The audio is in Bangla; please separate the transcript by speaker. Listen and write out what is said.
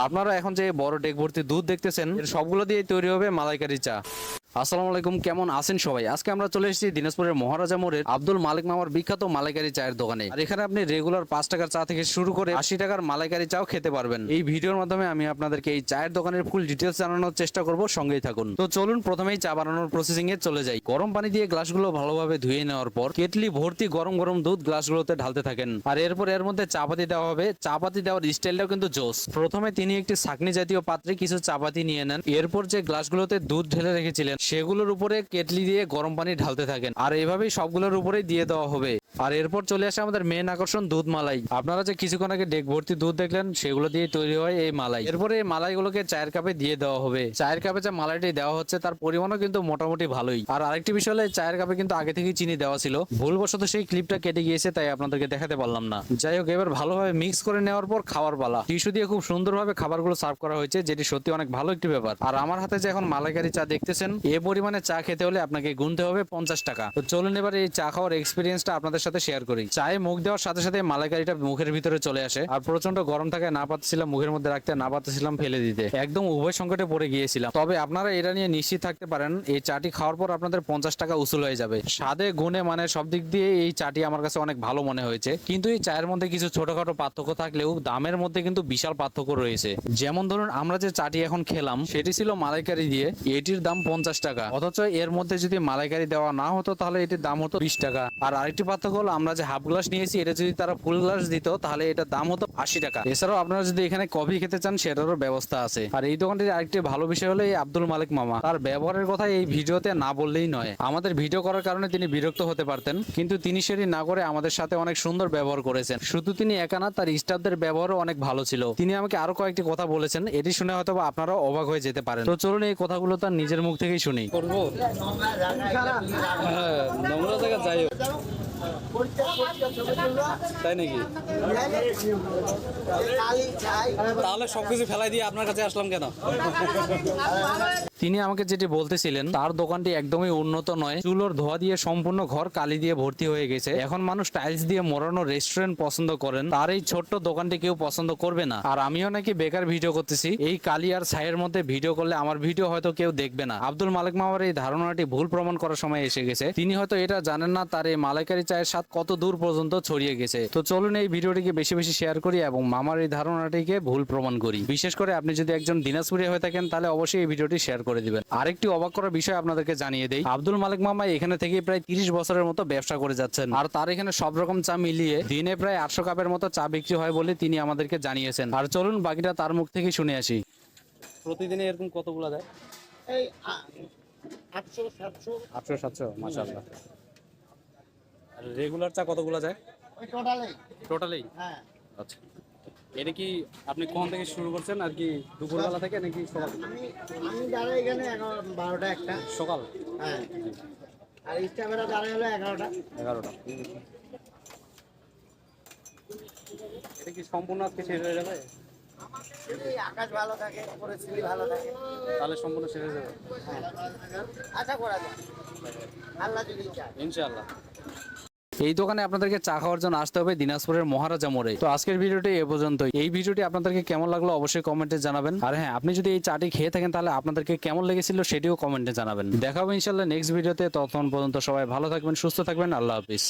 Speaker 1: আপনারা এখন যে বড় ডেক ভর্তি দুধ দেখতেছেন, এর সবগুলো দিয়ে তৈরি হবে মালাইকারি চা। আসসালামু আলাইকুম, কেমন আছেন সবাই? আজকে আমরা চলে এসেছি দিনাজপুরের মহারাজা মোড়ের আব্দুল মালিক মামার বিখ্যাত মালাইকারি চায়ের দোকানে। আর এখানে আপনি রেগুলার পাঁচ টাকার চা থেকে শুরু করে আশি টাকার মালাইকারি চাও খেতে পারবেন। এই ভিডিওর মাধ্যমে আমি আপনাদেরকে এই চায়ের দোকানের ফুল ডিটেলস জানানোর চেষ্টা করব, সঙ্গেই থাকুন। তো চলুন, প্রথমেই চা বানানোর প্রসেসিং এ চলে যাই। গরম পানি দিয়ে গ্লাসগুলো ভালোভাবে ধুয়ে নেওয়ার পর কেটলি ভর্তি গরম গরম দুধ গ্লাসগুলোতে ঢালতে থাকেন। আর এরপর এর মধ্যে চাপাতি দেওয়া হবে। চাপাতি দেওয়ার স্টাইলটাও কিন্তু জোস। প্রথমে তিনি একটি ছাকনি জাতীয় পাত্রে কিছু চাপাতি নিয়ে নেন। এরপর যে গ্লাসগুলোতে দুধ ঢেলে রেখেছিলেন, সেগুলোর উপরে কেটলি দিয়ে গরম পানি ঢালতে থাকেন। আর এভাবেই সবগুলোর উপরেই দিয়ে দেওয়া হবে। আর এরপর চলে আসে আমাদের মেন আকর্ষণ দুধ মালাই। আপনারা যে কিছুক্ষণ আগে ডেক ভর্তি দুধ দেখলেন, সেগুলো দিয়ে তৈরি হয় এই মালাই। এরপরে এই মালাইগুলোকে চায়ের কাপে দিয়ে দেওয়া হবে। চায়ের কাপে যে মালাইটি দেওয়া হচ্ছে, তার পরিমাণও কিন্তু মোটামুটি ভালোই। আর আরেকটি বিষয় হলো চায়ের কাপে কিন্তু আগে থেকেই চিনি দেওয়া ছিল। ভুলবশত সেই ক্লিপটা কেটে গিয়েছে, তাই আপনাদেরকে দেখাতে পারলাম না। যাই হোক, এবার ভালোভাবে মিক্স করে নেওয়ার পর খাওয়ার পালা। টিস্যু দিয়ে খুব সুন্দরভাবে খাবারগুলো সার্ভ করা হয়েছে, যেটি সত্যি অনেক ভালো একটি ব্যাপার। আর আমার হাতে যে এখন মালাইকারি চা দেখতেছেন, এ পরিমাণে চা খেতে হলে আপনাকে গুনতে হবে পঞ্চাশ টাকা। তো চলুন এবার এই চা খাওয়ার এক্সপিরিয়েন্সটা আপনাদের সাথে শেয়ার করি। চায়ে মুখ দেওয়ার সাথে সাথে মালাইকারিটা মুখের ভিতরে চলে আসে। আর প্রচণ্ড গরম থাকায় না পাচ্ছিলাম মুখের মধ্যে রাখতে, না পাচ্ছিলাম ফেলে দিতে। একদম উভয় সংকটে পড়ে গিয়েছিলাম। তবে আপনারা এটা নিয়ে নিশ্চিত থাকতে পারেন, এই চাটি খাওয়ার পর আপনাদের পঞ্চাশ টাকা উসুল হয়ে যাবে। স্বাদে, গুণে মানে সব দিক দিয়ে এই চাটি আমার কাছে অনেক ভালো মনে হয়েছে। কিন্তু এই চায়ের মধ্যে কিছু ছোটখাটো পার্থক্য থাকলেও দামের মধ্যে কিন্তু বিশাল পার্থক্য রয়েছে। যেমন ধরুন, আমরা যে চাটি এখন খেলাম, সেটি ছিল মালাইকারি দিয়ে, এটির দাম পঞ্চাশ টাকা। অথচ এর মধ্যে যদি মালাইকারি দেওয়া না হতো, তাহলে এটির দাম হতো বিশ টাকা। আর আরেকটি পার্থক্য হলো আমরা যে হাফ গ্লাস নিয়েছি এটা যদি তারা ফুল গ্লাস দিত তাহলে এটার দাম হতো আশি টাকা। এছাড়াও আপনারা যদি এখানে কফি খেতে চান সেটারও ব্যবস্থা আছে। আর এই দোকানটির আরেকটি ভালো বিষয় হলো এই আব্দুল মালিক মামা। তার ব্যবহারের কথা এই ভিডিওতে না বললেই নয়। আমাদের ভিডিও করার কারণে তিনি বিরক্ত হতে পারতেন কিন্তু তিনি সেটি না করে আমাদের সাথে অনেক সুন্দর ব্যবহার করেছেন। শুধু তিনি একা না তার স্টাফদের ব্যবহারও অনেক ভালো ছিল। তিনি আমাকে আরও কয়েকটি কথা বলেছেন এটি শুনে হয়তো বা আপনারাও অবাক হয়ে যেতে পারেন। তো চলুন এই কথাগুলো তার নিজের মুখ থেকেই শুনি। করব? হ্যাঁ নোংরা জায়গা যাই হোক। তাই নাকি? তাহলে সবকিছু ফেলাই দিয়ে আপনার কাছে আসলাম কেন? তিনি আমাকে যেটি বলতেছিলেন, তার দোকানটি একদমই উন্নত নয়। চুলোর ধোয়া দিয়ে সম্পূর্ণ ঘর কালি দিয়ে ভর্তি হয়ে গেছে। এখন মানুষ টাইলস দিয়ে মোড়ানো রেস্টুরেন্ট পছন্দ করেন। তার এই ছোট্ট দোকানটি কেউ পছন্দ করবে না। আর আমিও নাকি বেকার ভিডিও করতেছি। এই কালি আর ছাইয়ের মধ্যে ভিডিও করলে আমার ভিডিও হয়তো কেউ দেখবে না। আব্দুল মালিক মামার এই ধারণাটি ভুল প্রমাণ করার সময় এসে গেছে। তিনি হয়তো এটা জানেন না, তার এই মালাইকারি চায়ের স্বাদ কত দূর পর্যন্ত ছড়িয়ে গেছে। তো চলুন এই ভিডিওটিকে বেশি বেশি শেয়ার করি এবং মামার এই ধারণাটিকে ভুল প্রমাণ করি। বিশেষ করে আপনি যদি একজন দিনাজপুরি হয়ে থাকেন, তাহলে অবশ্যই এই ভিডিওটি শেয়ার করে দিবেন। আরেকটি অবাক করার বিষয় আপনাদেরকে জানিয়ে দেই। আব্দুল মালিক মামা এখানে থেকে প্রায় তিরিশ বছরের মতো ব্যবসা করে যাচ্ছেন। আর তার এখানে সব রকম চা মিলিয়ে দিনে প্রায় আটশো কাপের মতো চা বিক্রি হয় বলে তিনি আমাদেরকে জানিয়েছেন। আর চলুন বাকিটা তার মুখ থেকে শুনে আসি। প্রতিদিনে এরকম কতগুলো দেয়?
Speaker 2: এই আটশো সাতশো।
Speaker 1: আটশো সাতশো মাসাল্লাহ রেগুলার চা কতগুলো যায়?
Speaker 2: ওই টোটালে
Speaker 1: টোটালেই?
Speaker 2: হ্যাঁ।
Speaker 1: আচ্ছা। এটা কি আপনি কখন থেকে শুরু করছেন আর কি দুপুরবেলা থেকে নাকি সকাল
Speaker 2: আমি আমি দাঁড়াই এখানে বারোটা একটা।
Speaker 1: সকাল?
Speaker 2: হ্যাঁ। আর স্টাফেরা দাঁড়াই হলো এগারোটা।
Speaker 1: এগারোটা। এটা কি সম্পূর্ণ আজকে শেষ হয়ে যাবে?
Speaker 2: আকাশ ভালো থাকে ভালো থাকে।
Speaker 1: তাহলে সম্পূর্ণ শেষ হয়ে যাবে।
Speaker 2: হ্যাঁ। আশা করা যায়। আল্লাহ যদি চায়।
Speaker 1: ইনশাআল্লাহ। এই দোকানে আপনাদেরকে চা খাওয়ার জন্য আসতে হবে দিনাজপুরের মহারাজা মোড়ে। তো আজকের ভিডিওটি এ পর্যন্তই। এই ভিডিওটি আপনাদেরকে কেমন লাগল অবশ্যই কমেন্টে জানাবেন। আর হ্যাঁ আপনি যদি এই চাটি খেয়ে থাকেন তাহলে আপনাদেরকে কেমন লেগেছিল সেটিও কমেন্টে জানাবেন। দেখাবো ইনশাল্লাহ নেক্সট ভিডিওতে। ততক্ষণ পর্যন্ত সবাই ভালো থাকবেন, সুস্থ থাকবেন। আল্লাহ হাফিজ।